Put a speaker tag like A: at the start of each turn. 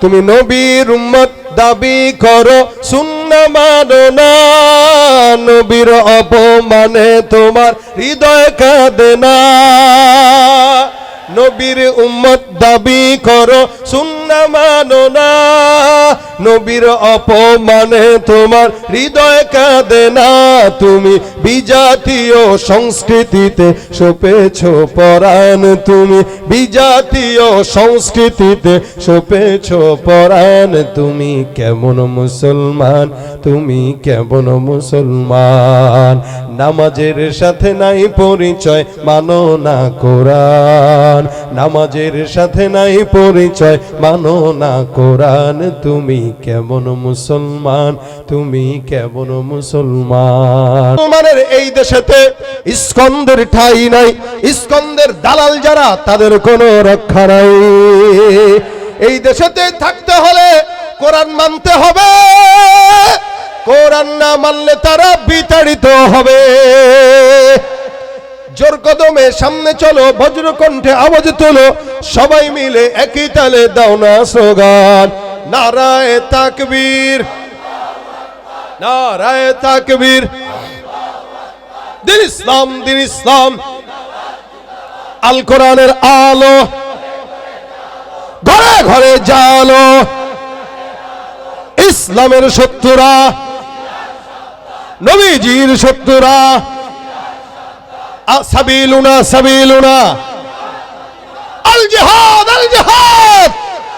A: তুমি নবীর উম্মত, দাবি করো শূন্য মানো না। নবীর অপমানে তোমার হৃদয় কাঁদে না। নবীর উম্মত, দাবি করো শূন্য মানো না। নবীর অপমানে তোমার হৃদয় কাঁদে না। তুমি বিজাতীয় সংস্কৃতিতে সপেছ পরাণ। তুমি বিজাতীয় সংস্কৃতিতে সপেছ পরাণ। তুমি কেমন মুসলমান? তুমি কেমন মুসলমান? নামাজের সাথে নাই পরিচয়, মানো না কোরআন। নামাজের সাথে নাই পরিচয়, মানো না কোরআন। তুমি কেমন মুসলমান? তুমি কেমন মুসলমান? মুসলমানের এই দেশেতে ইস্কন্দের ঠাই নাই। ইস্কন্দের দালাল যারা, তাদের কোনো রক্ষা নাই। এই দেশেতে থাকতে হলে কোরআন মানতে হবে। কোরআন না মানলে তারা বিতাড়িত হবে। জোর কদমে সামনে চলো, বজ্রকণ্ঠে আওয়াজ তোলো। সবাই মিলে একই তালে দাও না স্লোগান। নারায় তাকবীর। নারায় তাকবীর। দিন ইসলাম দিন ইসলাম। আল কোরআনের আলো। ঘরে ঘরে জালো। ইসলামের শত্রুরা। নবীজির শত্রুরা। সাবিলুনা সাবিলুনা। আল জিহাদ আল জিহাদ।